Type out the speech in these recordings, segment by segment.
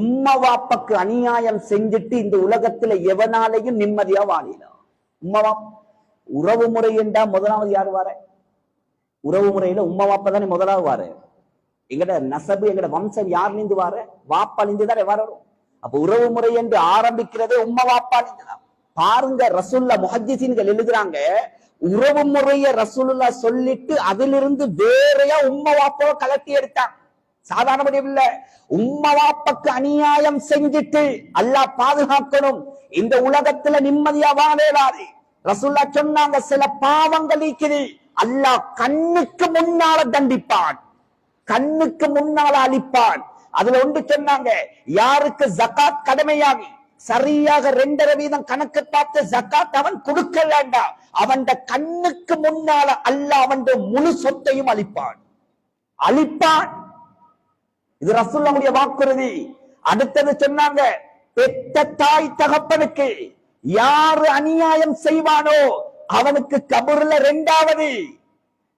உம்மா வாப்பக்கு அநியாயம் செஞ்சுட்டு இந்த உலகத்துல எவனாலையும் நிம்மதியா வாழிடும் உம்மா உறவு முறை என்றா முதலாவது யார் வார? உறவு முறையில உம்மா வாப்பா தானே முதலாவது வாரு. எங்கட நசபு எங்கட வம்சம் யார் யார்லிருந்து வார? வாப்பாலிருந்து தானே வரணும். அப்ப உறவு முறை என்று ஆரம்பிக்கிறதே உம்மா வாப்பாலிருந்து தான். பாருங்க ரசுல்லா முஹஜிசீன்கள் எழுதுறாங்க உறவு முறைய ரசூலுல்லா சொல்லிட்டு அதிலிருந்து வேறையா உம்மா வாப்பாவை கலட்டி எடுத்தாங்க சாதாரண இல்ல உம்மா வாப்பக்கு அநியாயம் செஞ்சுட்டு அல்லாஹ் பாதுகாக்கணும். இந்த உலகத்துல நிம்மதியா வாழலாது ரசுல்லா சொன்னாங்க சில பாவங்கள் இருக்குது. அல்லாஹ் கண்ணுக்கு முன்னால தண்டிப்பான். கண்ணுக்கு முன்னால அழிப்பான். அதுல ஒன்று சொன்னாங்க யாருக்கு ஜகாத் கடமையாகி சரியாக ரெண்டரை வீதம் கணக்கு பார்த்து ஜகாத் அவன் கொடுக்கலாண்டா அவன் கண்ணுக்கு முன்னால அல்ல அவன் முழு சொத்தையும் அழிப்பான். அழிப்பான். இது ரசுல்லாவுடைய வாக்குறுதி. அடுத்தது சொன்னாங்க பெத்த தாய் தகப்பனுக்கு யாரு அநியாயம் செய்வானோ அவனுக்கு கபூர்ல ரெண்டாவது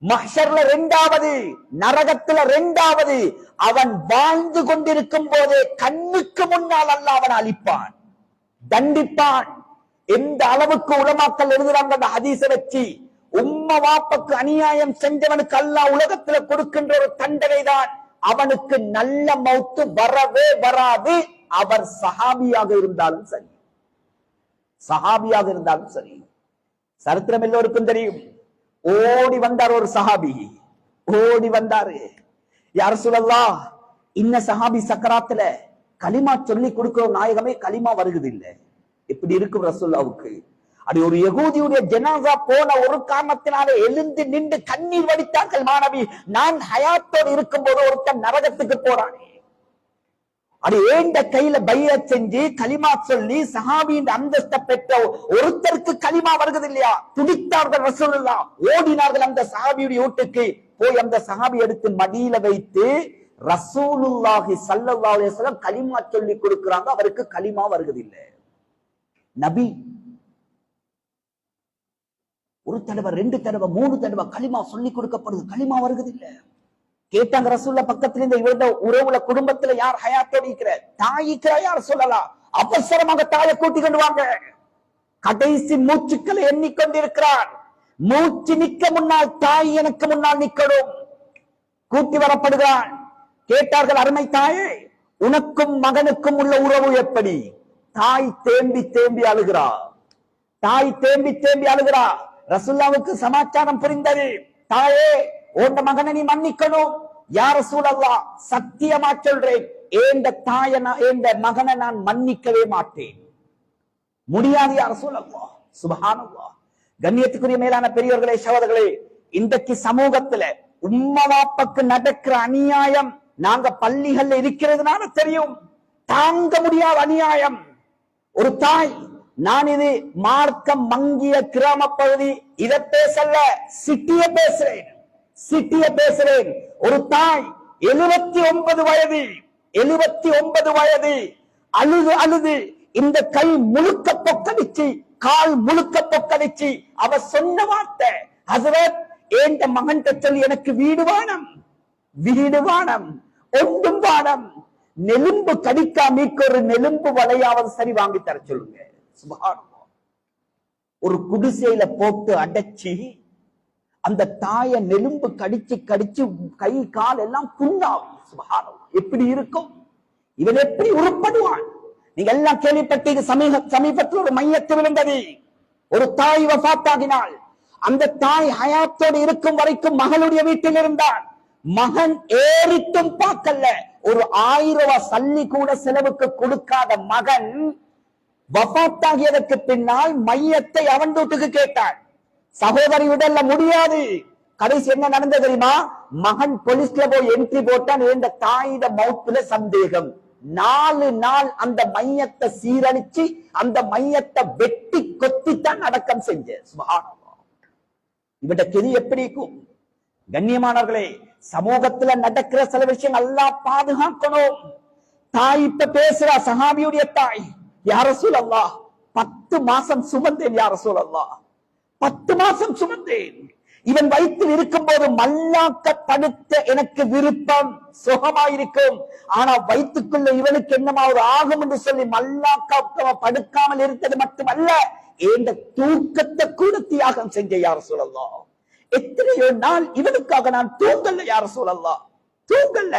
மஹ்ஷர்ல ரெண்டாவது நரகத்துல ரெண்டாவது அவன் வாழ்ந்து கொண்டிருக்கும் போதே கண்ணுக்கு முன்னால் அல்ல அவன் அழிப்பான். தண்டிப்பான். எந்த அளவுக்கு உலமாக்கல் எழுதுறாங்க அந்த ஹதீச வச்சு உம்ம வாப்பக்கு அநியாயம் செஞ்சவனுக்கு அல்லாஹ் உலகத்துல கொடுக்கின்ற ஒரு தண்டனை தான் அவனுக்கு நல்ல மௌத்து வரவே வராது. அவர் சஹாபியாக இருந்தாலும் சரி. சஹாபியாக இருந்தாலும் சரி. சரித்திரம் எல்லோருக்கும் தெரியும். ஓடி வந்தார் ஒரு சஹாபி. ஓடி வந்தாரு. யார் சொல்லலா இன்ன சஹாபி சக்கராத்துல களிமா சொல்லி கொடுக்கிற நாயகமே களிமா வருகிறது இல்லை இப்படி இருக்கும் ரசூல்லாவுக்கு அது ஒரு யகூதியுடைய ஜனாசா போன ஒரு காரணத்தினாலே எழுந்து நின்று கண்ணீர் வடித்தார்கள் மாணவி. நான் ஹயாத்தோடு இருக்கும் போது ஒருத்தன் நரகத்துக்கு போறானே. அது ஏண்ட கையில பைய செஞ்சு களிமா சொல்லி சஹாபியின் அந்தஸ்த பெற்ற ஒருத்தருக்கு களிமா வருகிறது இல்லையா துடித்தார்கள் ரசூலுல்லா. ஓடினார்கள் அந்த சஹாபியுடைய வீட்டுக்கு. போய் அந்த சஹாபி எடுத்து மடியில வைத்து ரசூலுல்லாஹி சல்லல்லாஹு அலைஹி வஸல்லம் களிமா சொல்லி கொடுக்கறாங்க. அவருக்கு களிமா வருகிறது இல்ல நபி ஒரு தடவை ரெண்டு தடவை மூணு தடவை களிமா சொல்லி கொடுக்கப்படுது. களிமா வருகிறது இல்ல கேட்டாங்க ரசூல்ல பக்கத்துல இந்த இவருடைய உறவுல குடும்பத்துல யார் ஹயாத்தோடு இருக்கிற தாயிக்கிறா யார் சொல்லலாம் அவசரமாக தாயை கூட்டி கொண்டு வாங்க. கடைசி மூச்சுக்களை எண்ணிக்கொண்டிருக்கிறார். மூச்சு நிக்க முன்னால் தாய் எனக்கு முன்னால் நிக்கணும் கூட்டி வரப்படுகிறான் கேட்டார்கள் அருமை தாயே உனக்கும் மகனுக்கும் உள்ள உறவு எப்படி? தாய் தேம்பி தேம்பி அழுகிறா. தாய் தேம்பி தேம்பி அழுகிறா. ரசுல்லாவுக்கு சமாச்சாரம் புரிந்தது. தாயே உன் மகனை நீ மன்னிக்கணும். யார் சூழல்லா சத்தியமா சொல்றேன். ஏந்த தாய ஏந்த மகனை நான் மன்னிக்கவே மாட்டேன். முடியாது யார் சூழல்லா சுபஹானல்லா கண்ணியத்துக்குரிய மேலான பெரியவர்களே சகோதரர்களே இன்றைக்கு சமூகத்துல உம்மவாப்பக்கு நடக்கிற அநியாயம் நாங்க பள்ளிகள்ல இருக்கிறதுனால தெரியும். தாங்க முடியாத அநியாயம். ஒரு தாய் நான் இது மார்க்கம் மங்கிய கிராம பகுதி. இதை பேசல சிட்டிய பேசுறேன். சிட்டிய பேசுறேன். ஒரு தாய் எழுபத்தி ஒன்பது வயது எழுபத்தி ஒன்பது வயது அழுது அழுது இந்த கை முழுக்க பொக்கடிச்சு கால் முழுக்க பொக்கடிச்சு அவ சொன்ன வார்த்தை ஹசரத் ஏண்ட மகன் சொல்லி எனக்கு வீடு வானம்? வீடு வானம் ஒன்றும் வானம். நெலும்பு கடிக்காமிக்கு ஒரு நெலும்பு வலையாவது சரி வாங்கி தர சொல்லுங்க. ஒரு குடிசையில போட்டு அடைச்சி அந்த தாய நெலும்பு கடிச்சு கடிச்சு கை கால் எல்லாம் புண்ணாகும். சுபஹானல்லாஹ். எப்படி இருக்கும்? இவன் எப்படி உருப்படுவான்? நீங்க எல்லாம் கேள்விப்பட்டீங்க சமீப சமீபத்தில் ஒரு மையத்தில் இருந்தது. ஒரு தாய் வஃபாத்தாகினாள் அந்த தாய் ஹயாத்தோடு இருக்கும் வரைக்கும் மகளுடைய வீட்டில் இருந்தான். மகன் ஏறிட்டும் பார்க்கல. ஒரு ஆயிரம் ரூபாய் சல்லி கூட செலவுக்கு கொடுக்காத மகன் வபாத்தாகியதற்கு பின்னால் மையத்தை அவன் வீட்டுக்கு கேட்டான். சகோதரி விடல முடியாது. கடைசி என்ன நடந்தது தெரியுமா? மகன் போலீஸ்ல போய் என்ட்ரி போட்டான். இந்த தாயிட மவுத்துல சந்தேகம். நாலு நாள் அந்த மையத்தை சீரழிச்சு அந்த மையத்தை வெட்டி கொத்தித்தான் அடக்கம் செஞ்ச இவட கெதி எப்படி இருக்கும்? கண்ணியமானவர்களே சமூகத்துல நடக்கிற சில விஷயம் எல்லாம் பாதுகாக்கணும். தாய் இப்ப பேசுறா சஹாபியுடைய தாய். யார அல்லாஹ் பத்து மாசம் சுமந்தேன் யார சூழல்லா பத்து மாசம் சுமந்தேன். இவன் வயிற்றில் மல்லாக்க படுத்த எனக்கு விருப்பம் சுகமாயிருக்கும். ஆனா வயிற்றுக்குள்ள இவனுக்கு என்னமாவது ஆகும் என்று சொல்லி மல்லாக்க படுக்காமல் இருந்தது மட்டுமல்ல ஏந்த தூக்கத்தை கூட தியாகம் செஞ்ச யார் சொல்லலாம் எத்தனையோ நாள் இவனுக்காக நான் தூங்கல யார் சொல்லலாம் தூங்கல.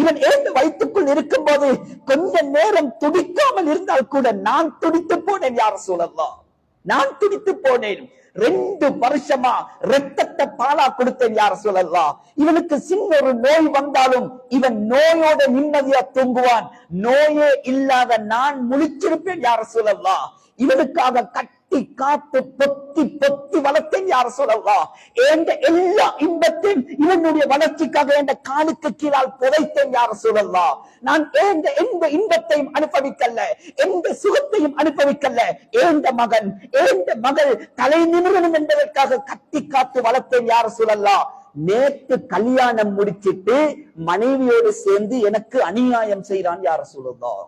இவன் ஏந்து வயிற்றுக்குள் இருக்கும்போது கொஞ்ச நேரம் துடிக்காமல் இருந்தால் கூட நான் துடித்து போனேன் யார சொல்லலாம் நான் துடித்து போனேன். ரெண்டு வருஷமா ரத்தத்தை பாலா கொடுத்தேன் யார சொல்லலாம் இவனுக்கு சின்ன ஒரு நோய் வந்தாலும் இவன் நோயோட நிம்மதியா தூங்குவான். நோயே இல்லாத நான் முழிச்சிருப்பேன் யார சொல்லலாம் இவனுக்காக கட்ட பொத்தி காத்து பொத்தி பொத்தி வளர்த்தேன் யார சொல்லலாம் எந்த எல்லா இன்பத்தையும் இவனுடைய வளர்ச்சிக்காக எந்த காலுக்கு கீழால் புதைத்தேன் யார சொல்லலாம் நான் எந்த எந்த இன்பத்தையும் அனுபவிக்கல எந்த சுகத்தையும் அனுபவிக்கல ஏந்த மகன் ஏந்த மகள் தலை நிமிரணும் என்பதற்காக கத்தி காத்து வளர்த்தேன் யார சொல்லலாம் நேத்து கல்யாணம் முடிச்சிட்டு மனைவியோடு சேர்ந்து எனக்கு அநியாயம் செய்யறான் யார சொல்லலாம்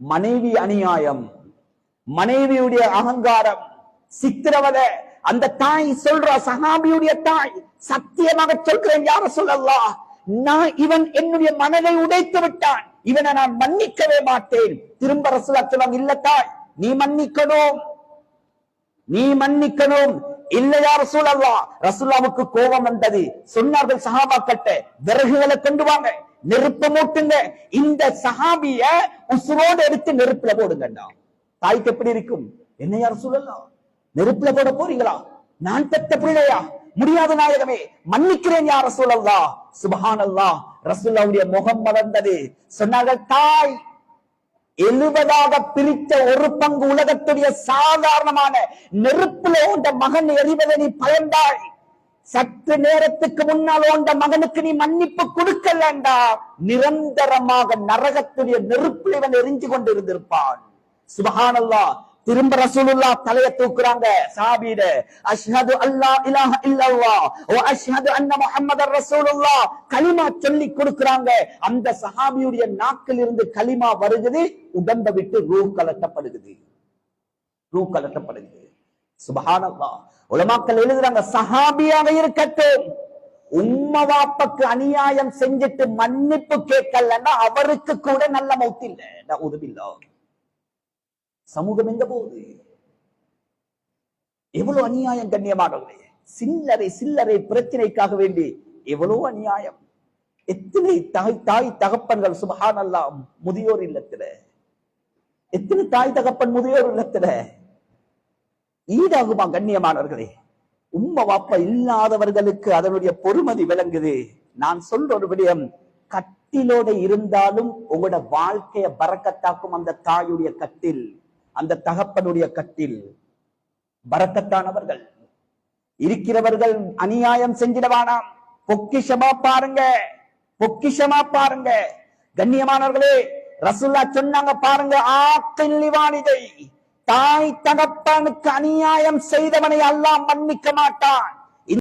மனைவி அநியாயம் மனைவியுடைய அகங்காரம். சித்திரவதை. அந்த தாய் சொல்ற சஹாபியுடைய தாய் சத்தியமாக சொல்கிறேன் யார சொல்லலாம் நான் இவன் என்னுடைய மனதை உடைத்து விட்டான். இவனை நான் மன்னிக்கவே மாட்டேன். திரும்ப ரசுலா இல்ல தாய் நீ மன்னிக்கணும். நீ மன்னிக்கணும். இல்லையா ரசூலல்லா ரசூல்லாவுக்கு கோபம் வந்தது. சொன்னார்கள் சஹாபாக்கட்ட விறகுகளை கொண்டு வாங்க நெருப்பு மூட்டுங்க. இந்த சஹாபிய உசுரோடு எடுத்து நெருப்புல போடுங்கண்டா. தாய்க்கு எப்படி இருக்கும்? என்ன யார் சொல்லலாம் நெருப்புல போட போறீங்களா? நான் பெத்த பிள்ளையா? முடியாத நாயகமே மன்னிக்கிறேன் யார சொல்லல்லா சுபஹானல்லா ரசூல்லாவுடைய முகம் மலர்ந்தது சொன்னார்கள் தாய் எழுபதாக பிரித்த ஒரு பங்கு உலகத்துடைய சாதாரணமான நெருப்புல உண்ட மகன் எறிவதை நீ பயந்தாய். சற்று நேரத்துக்கு முன்னால் உண்ட மகனுக்கு நீ மன்னிப்பு கொடுக்கலண்டா. நிரந்தரமாக நரகத்துடைய நெருப்பில் இவன் எரிஞ்சு கொண்டிருந்திருப்பான். சுபஹானல்லா திரும்ப ரசூலுல்லா தலைய தூக்குறாங்க. சாபீட அஷ்ஹது அல்லா இலாஹ இல்லல்லா ஓ அஷ்ஹது அன்ன முஹம்மதர் ரசூலுல்லா கலிமா சொல்லி கொடுக்கறாங்க. அந்த சஹாபியுடைய நாக்கில் இருந்து கலிமா வருகிறது உடம்ப விட்டு ரூ கலட்டப்படுகிறது ரூ கலட்டப்படுகிறது சுபஹானல்லா உலமாக்கள் எழுதுறாங்க சஹாபியாக இருக்கட்டும். உம்மவாப்பக்கு அநியாயம் செஞ்சுட்டு மன்னிப்பு கேட்கலன்னா அவருக்கு கூட நல்ல மௌத்து இல்லை. உதவில்லா சமூகம் எங்க போகுது எவ்வளவு அநியாயம் கண்ணியமானவர்களே சில்லறை சில்லறை பிரச்சனைக்காக வேண்டி எவ்வளவு அநியாயம். எத்தனை தாய் தாய் தகப்பன்கள் சுபஹான் அல்லாஹ் முதியோர் இல்லத்துல. எத்தனை தாய் தகப்பன் முதியோர் இல்லத்துல. ஈடாகுமா கண்ணியமானவர்களே. உம்ம வாப்பா இல்லாதவர்களுக்கு அதனுடைய பொறுமதி விளங்குது. நான் சொல்ற ஒரு விடயம் கட்டிலோட இருந்தாலும் உங்களோட வாழ்க்கைய பறக்கத்தாக்கும் அந்த தாயுடைய கட்டில். அந்த தகப்பனுடைய கட்டில் பறக்கத்தானவர்கள் இருக்கிறவர்கள் அநியாயம் செஞ்சிடவானாம். பொக்கிஷமா பாருங்க. பொக்கிஷமா பாருங்க. கண்ணியமானவர்களே ரசுல்லா சொன்னாங்க பாருங்க ஆக்கில்லிவானிதை தாய் தகப்பனுக்கு அநியாயம் செய்தவனை அல்லாம் மன்னிக்க மாட்டான்.